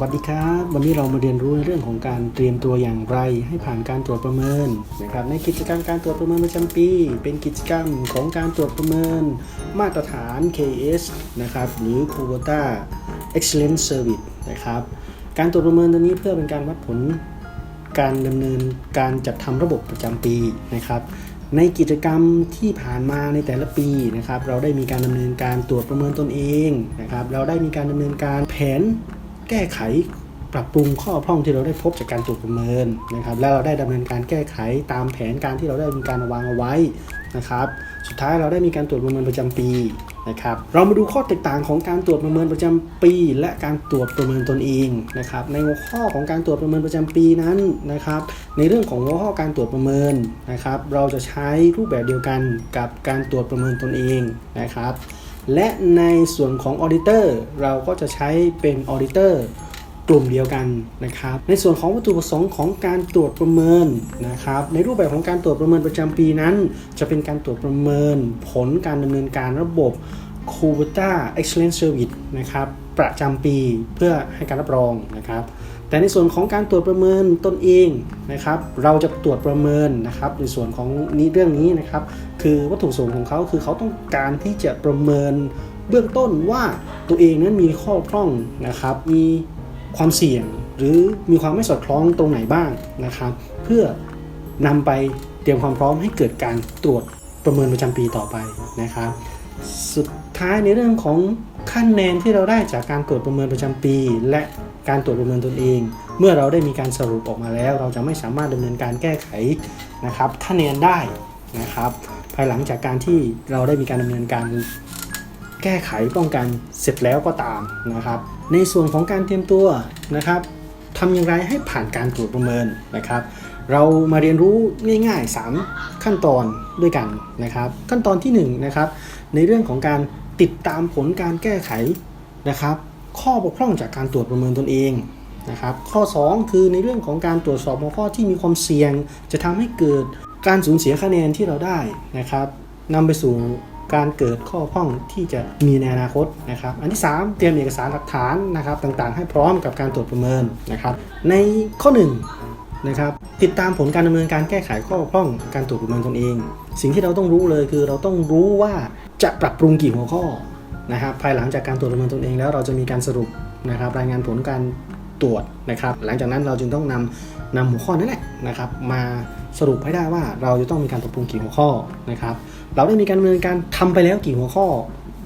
วัสดีครับ วันนี้เรามาเรียนรู้ในเรื่องของการเตรียมตัวอย่างไร ให้ผ่านการตรวจประเมินนะครับในกิจกรรมการตรวจประเมินประจำปี เป็นกิจกรรมของการตรวจประเมิน มาตรฐาน KS นะครับหรือ Quota Excellence Service นะครับการตรวจประเมินตัวนี้เพื่อเป็นการวัดผลการดำเนินการจัดทำระบบประจำปีนะครับ ในกิจกรรมที่ผ่านมาในแต่ละปีนะครับ เราได้มีการดำเนินการตรวจประเมินตนเองนะครับ เราได้มีการดำเนินการแผน แก้ไขปรับปรุงข้อพร่องที่เราได้พบจากการตรวจประเมินนะครับ แล้วเราได้ดำเนินการแก้ไขตามแผนการที่เราได้มีการวางเอาไว้นะครับ สุดท้ายเราได้มีการตรวจประเมินประจำปีนะครับ เรามาดูข้อแตกต่างของการตรวจประเมินประจำปี และการตรวจประเมินตนเองนะครับ ในหัวข้อของการตรวจประเมินประจำปีนั้นนะครับ ในเรื่องของหัวข้อการตรวจประเมินนะครับ เราจะใช้รูปแบบเดียวกันกับการตรวจประเมินตนเองนะครับ และในส่วนของออ d ดิเตอร์เราก็จะใช้เป็นออ d ดิเตอร์กลุ่มเดียวกันนะครับ ในส่วนของวัตถุประสงค์ของการตรวจประเมินนะครับ ในรูปแบบของการตรวจประเมินประจำปีนั้น จะเป็นการตรวจประเมิน ผลการดำเนินการระบบ c u b a Excellence Service นะครับ ประจำปีเพื่อให้การรับรองนะครับ แต่ในส่วนของการตรวจประเมินตนเองนะครับ เราจะตรวจประเมินนะครับ ในส่วนของนี้เรื่องนี้นะครับ คือวัตถุประสงค์ของเขาคือเขาต้องการที่จะประเมินเบื้องต้นว่าตัวเองนั้นมีข้อพร่องนะครับ มีความเสี่ยงหรือมีความไม่สอดคล้องตรงไหนบ้างนะครับ เพื่อนำไปเตรียมความพร้อมให้เกิดการตรวจประเมินประจำปีต่อไปนะครับ สุดท้ายในเรื่องของคะแนนที่เราได้จากการตรวจประเมินประจำปี และ การตรวจประเมินตนเอง เมื่อเราได้มีการสรุปออกมาแล้ว เราจะไม่สามารถดำเนินการแก้ไขนะครับคะแนนได้นะครับ ภายหลังจากการที่เราได้มีการดำเนินการแก้ไขป้องกันเสร็จแล้วก็ตามนะครับ ในส่วนของการเตรียมตัวนะครับทำอย่างไรให้ผ่านการตรวจประเมินนะครับ เรามาเรียนรู้ง่ายๆ 3 ขั้นตอนด้วยกันนะครับ ขั้นตอนที่1นะครับในเรื่องของการติดตามผลการแก้ไขนะครับ ข้อบกพร่องจากการตรวจประเมินตนเองนะครับ ข้อ 2 คือในเรื่องของการตรวจสอบหัวข้อที่มีความเสี่ยง จะทำให้เกิดการสูญเสียคะแนนที่เราได้นะครับนำไปสู่การเกิดข้อพร่องที่จะมีในอนาคตนะครับ อันที่ 3 เตรียมเอกสารหลักฐานนะครับต่างๆ ให้พร้อมกับการตรวจประเมินนะครับ ในข้อ1นะครับติดตามผลการดำเนินการแก้ไขข้อพร่องการตรวจประเมินตนเอง สิ่งที่เราต้องรู้เลยคือเราต้องรู้ว่าจะปรับปรุงกี่หัวข้อ นะครับภายหลังจากการตรวจประเมินตนเองแล้วเราจะมีการสรุปนะครับรายงานผลการตรวจนะครับ หลังจากนั้นเราจึงต้องนำนำหัวข้อนั้นแหละนะครับ มาสรุปให้ได้ว่าเราจะต้องมีการปรับปรุงกี่หัวข้อนะครับ เราได้มีการดำเนินการทำไปแล้วกี่หัวข้อ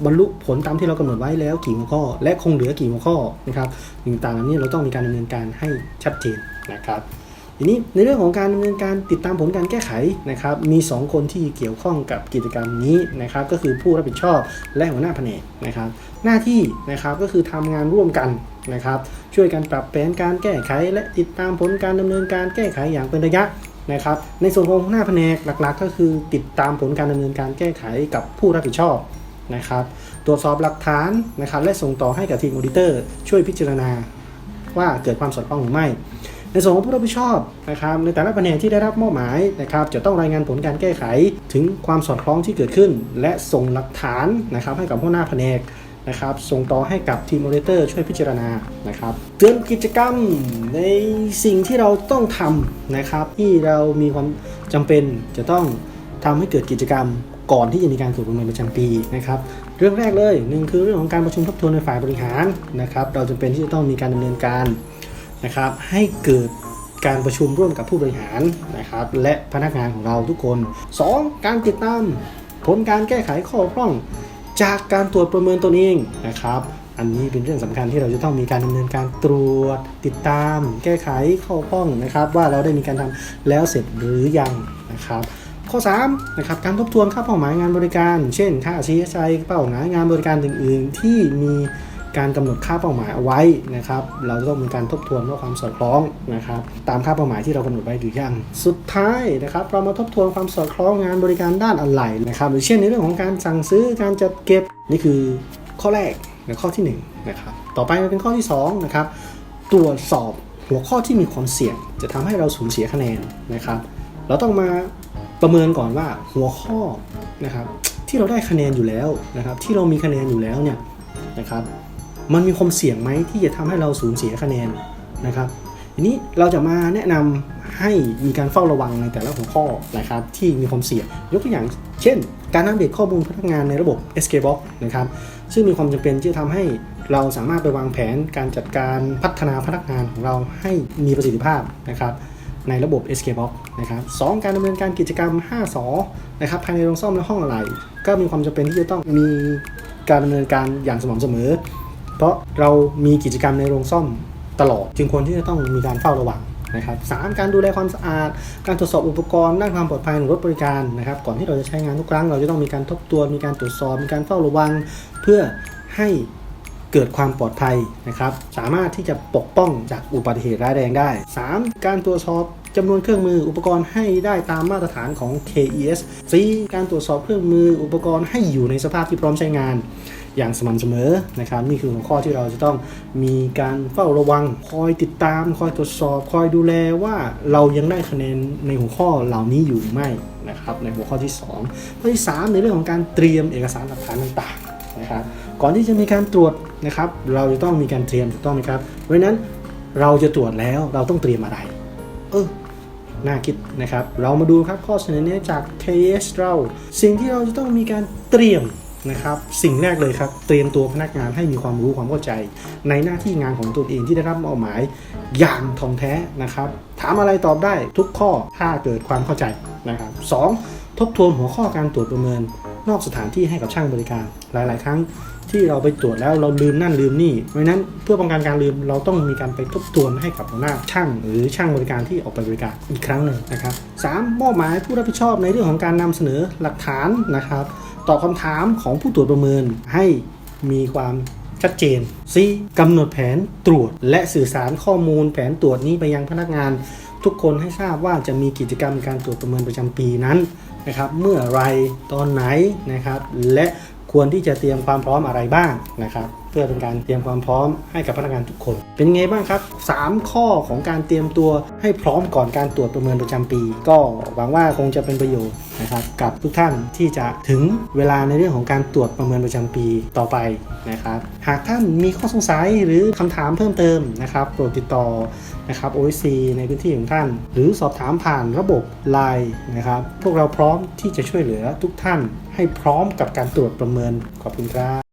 บรรลุผลตามที่เรากำหนดไว้แล้วกี่หัวข้อ และคงเหลือกี่หัวข้อนะครับต่างๆเหล่านี้เราต้องมีการดำเนินการให้ชัดเจนนะครับ ทีนี้ในเรื่องของการดำเนินการติดตามผลการแก้ไขนะครับมี 2 คนที่เกี่ยวข้องกับกิจกรรมนี้นะครับก็คือผู้รับผิดชอบและหัวหน้าแผนกนะครับ หน้าที่นะครับก็คือทำงานร่วมกันนะครับ ช่วยกันปรับแผนการแก้ไข และติดตามผลการดำเนินการแก้ไขอย่างเป็นระยะนะครับ ในส่วนของหัวหน้าแผนกหลักๆ ก็คือติดตามผลการดำเนินการแก้ไขกับผู้รับผิดชอบนะครับ ตรวจสอบหลักฐานนะครับและส่งต่อให้กับทีมออดิเตอร์ ช่วยพิจารณาว่าเกิดความสอดคล้องหรือไม่ ในส่วนของผู้รับผิดชอบนะครับในแต่ละแผนกที่ได้รับมอบหมายนะครับจะต้องรายงานผลการแก้ไขถึงความสอดคล้องที่เกิดขึ้น และส่งหลักฐานนะครับให้กับหัวหน้าแผนกนะครับส่งต่อให้กับทีมออเดเตอร์ช่วยพิจารณานะครับเตือนกิจกรรมในสิ่งที่เราต้องทำนะครับที่เรามีความจำเป็นจะต้องทำให้เกิดกิจกรรมก่อนที่จะมีการตรวจประเมินประจำปีนะครับเรื่องแรกเลยหนึ่งคือเรื่องของการประชุมทบทวนในฝ่ายบริหารนะครับเราจำเป็นที่จะต้องมีการดำเนินการ นะครับให้เกิดการประชุมร่วมกับผู้บริหารนะครับและพนักงานของเราทุกคน 2. การติดตามผลการแก้ไขข้อพร่องจากการตรวจประเมินตนเองนะครับอันนี้เป็นเรื่องสำคัญที่เราจะต้องมีการดำเนินการตรวจติดตาม แก้ไขข้อพร่องนะครับ ว่าเราได้มีการทำแล้วเสร็จหรือยังนะครับข้อ3นะครับการทบทวนค่าเป้าหมายงานบริการ เช่น ค่าชีพใจเป้าหมายงานบริการอื่น ๆ ที่มี การกำหนดค่าเป้าหมายเอาไว้นะครับ เราจะต้องมีการทบทวนว่าความสอดคล้องนะครับ ตามค่าเป้าหมายที่เรากำหนดไว้หรือยัง สุดท้ายนะครับ เรามาทบทวนความสอดคล้องงานบริการด้านอะไหล่นะครับหรือเช่นในเรื่องของการสั่งซื้อการจัดเก็บนี่คือข้อแรกและข้อที่1นะครับต่อไปเป็นข้อที่2นะครับตรวจสอบหัวข้อที่มีความเสี่ยง จะทำให้เราสูญเสียคะแนนนะครับ เราต้องมาประเมินก่อนว่าหัวข้อนะครับที่เราได้คะแนนอยู่แล้วนะครับ ที่เรามีคะแนนอยู่แล้วเนี่ยนะครับ มันมีความเสี่ยงไหมที่จะทำให้เราสูญเสียคะแนนนะครับทีนี้เราจะมาแนะนำให้มีการเฝ้าระวังในแต่ละหัวข้อนะครับที่มีความเสี่ยงยกตัวอย่าง เช่น การอัปเดตข้อมูลพนักงานในระบบ Escape Box นะครับซึ่งมีความจำเป็นที่จะทำให้เราสามารถไปวางแผนการจัดการพัฒนาพนักงานของเราให้มีประสิทธิภาพนะครับในระบบ Escape Box นะครับสองการดำเนินการกิจกรรม 5สอนะครับภายในโรงซ่อมและห้องอะไหล่ก็มีความจำเป็นที่จะต้องมีการดำเนินการอย่างสม่ำเสมอ เพราะเรามีกิจกรรมในโรงซ่อมตลอด จึงควรที่จะต้องมีการเฝ้าระวังนะครับสามการดูแลความสะอาด การตรวจสอบอุปกรณ์ด้านความปลอดภัยของรถบริการนะครับ ก่อนที่เราจะใช้งานทุกครั้ง เราจะต้องมีการทบทวน มีการตรวจสอบ มีการเฝ้าระวัง เพื่อให้เกิดความปลอดภัยนะครับ สามารถที่จะปกป้องจากอุบัติเหตุร้ายแรงได้ 3. การตรวจสอบจำนวนเครื่องมืออุปกรณ์ให้ได้ตามมาตรฐานของ KES 4. การตรวจสอบเครื่องมืออุปกรณ์ให้อยู่ในสภาพที่พร้อมใช้งาน อย่างสม่ำเสมอนะครับ นี่คือหัวข้อที่เราจะต้องมีการเฝ้าระวัง คอยติดตาม คอยตรวจสอบ คอยดูแลว่าเรายังได้คะแนนในหัวข้อเหล่านี้อยู่หรือไม่นะครับในหัวข้อที่2ข้อที่ 3 ในเรื่องของการเตรียมเอกสารหลักฐานต่างๆนะครับก่อนที่จะมีการตรวจนะครับ เราจะต้องมีการเตรียมถูกต้องไหมครับเพราะนั้นเราจะตรวจแล้วเราต้องเตรียมอะไร เออน่าคิดนะครับ เรามาดูครับข้อเสนอแนะจาก KS เรา สิ่งที่เราจะต้องมีการเตรียม นะครับ สิ่งแรกเลยครับ เตรียมตัวพนักงานให้มีความรู้ความเข้าใจ ในหน้าที่งานของตัวเองที่ได้รับมอบหมายอย่างท่องแท้นะครับ ถามอะไรตอบได้ทุกข้อถ้าเกิดความเข้าใจนะครับสองทบทวนหัวข้อการตรวจประเมิน นอกสถานที่ให้กับช่างบริการ หลาย ๆ ครั้งที่เราไปตรวจแล้วเราลืมนั่นลืมนี่เพราะนั้นเพื่อป้องกันการลืมเราต้องมีการไปทบทวนให้กับหัวหน้าช่าง หรือช่างบริการที่ออกไปบริการอีกครั้งหนึ่งนะครับสามมอบหมายผู้รับผิดชอบในเรื่องของการนำเสนอหลักฐานนะครับ ตอบคำถามของผู้ตรวจประเมินให้มีความชัดเจน 4. กำหนดแผนตรวจ และสื่อสารข้อมูลแผนตรวจนี้ไปยังพนักงาน ทุกคนให้ทราบว่าจะมีกิจกรรมการตรวจประเมินประจำปีนั้นนะครับเมื่อไรตอนไหนนะครับและควรที่จะเตรียมความพร้อมอะไรบ้างนะครับ เพื่อเป็นการเตรียมความพร้อมให้กับพนักงานทุกคน เป็นไงบ้างครับ 3 ข้อของการเตรียมตัวให้พร้อมก่อนการตรวจประเมินประจำปี ก็หวังว่าคงจะเป็นประโยชน์นะครับกับทุกท่านที่จะถึงเวลาในเรื่องของการตรวจประเมินประจำปีต่อไปนะครับ หากท่านมีข้อสงสัยหรือคำถามเพิ่มเติมนะครับโปรดติดต่อนะครับ OSC ในพื้นที่ของท่าน หรือสอบถามผ่านระบบ Line นะครับ พวกเราพร้อมที่จะช่วยเหลือทุกท่านให้พร้อมกับการตรวจประเมินขอบคุณครับ